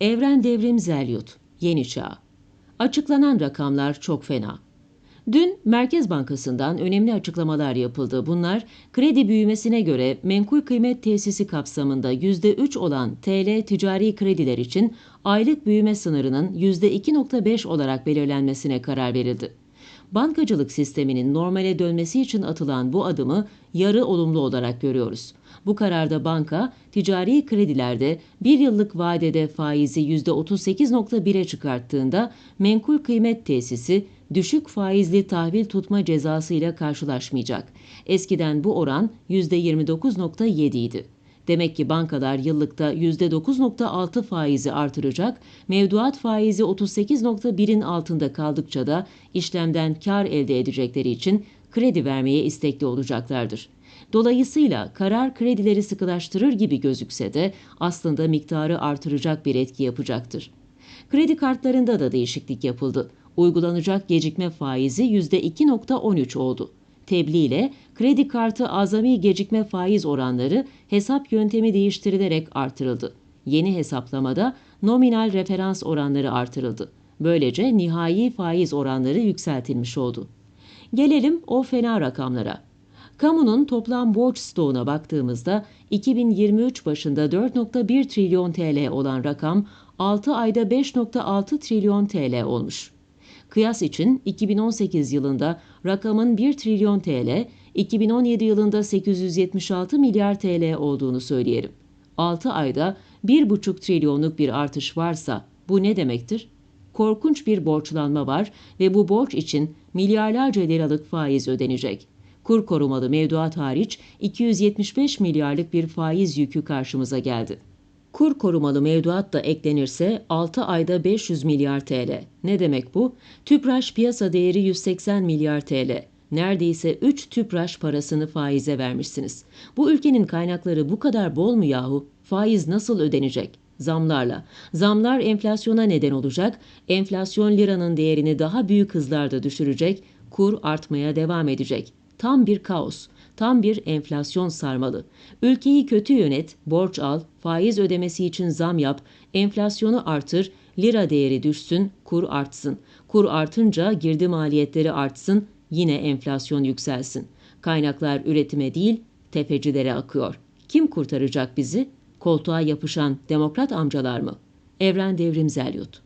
Evren Devrim Zelyut, Yeni Çağ. Açıklanan rakamlar çok fena. Dün Merkez Bankası'ndan önemli açıklamalar yapıldı. Bunlar kredi büyümesine göre menkul kıymet tesisi kapsamında %3 olan TL ticari krediler için aylık büyüme sınırının %2.5 olarak belirlenmesine karar verildi. Bankacılık sisteminin normale dönmesi için atılan bu adımı yarı olumlu olarak görüyoruz. Bu kararda banka, ticari kredilerde bir yıllık vadede faizi %38.1'e çıkarttığında menkul kıymet tesisi düşük faizli tahvil tutma cezası ile karşılaşmayacak. Eskiden bu oran %29.7 idi. Demek ki bankalar yıllıkta %9.6 faizi artıracak, mevduat faizi 38.1'in altında kaldıkça da işlemden kar elde edecekleri için kredi vermeye istekli olacaklardır. Dolayısıyla karar kredileri sıkılaştırır gibi gözükse de aslında miktarı artıracak bir etki yapacaktır. Kredi kartlarında da değişiklik yapıldı. Uygulanacak gecikme faizi %2.13 oldu. Tebliğ ile kredi kartı azami gecikme faiz oranları hesap yöntemi değiştirilerek artırıldı. Yeni hesaplamada nominal referans oranları artırıldı. Böylece nihai faiz oranları yükseltilmiş oldu. Gelelim o fena rakamlara. Kamunun toplam borç stoğuna baktığımızda 2023 başında 4.1 trilyon TL olan rakam 6 ayda 5.6 trilyon TL olmuş. Kıyas için 2018 yılında rakamın 1 trilyon TL, 2017 yılında 876 milyar TL olduğunu söyleyelim. 6 ayda 1,5 trilyonluk bir artış varsa bu ne demektir? Korkunç bir borçlanma var ve bu borç için milyarlarca liralık faiz ödenecek. Kur korumalı mevduat hariç 275 milyarlık bir faiz yükü karşımıza geldi. Kur korumalı mevduat da eklenirse 6 ayda 500 milyar TL. Ne demek bu? Tüpraş piyasa değeri 180 milyar TL. Neredeyse 3 tüpraş parasını faize vermişsiniz. Bu ülkenin kaynakları bu kadar bol mu yahu? Faiz nasıl ödenecek? Zamlarla. Zamlar enflasyona neden olacak. Enflasyon liranın değerini daha büyük hızlarda düşürecek. Kur artmaya devam edecek. Tam bir kaos. Tam bir enflasyon sarmalı. Ülkeyi kötü yönet, borç al, faiz ödemesi için zam yap, enflasyonu artır, lira değeri düşsün, kur artsın. Kur artınca girdi maliyetleri artsın, yine enflasyon yükselsin. Kaynaklar üretime değil, tefecilere akıyor. Kim kurtaracak bizi? Koltuğa yapışan demokrat amcalar mı? Evren Devrim Zelyut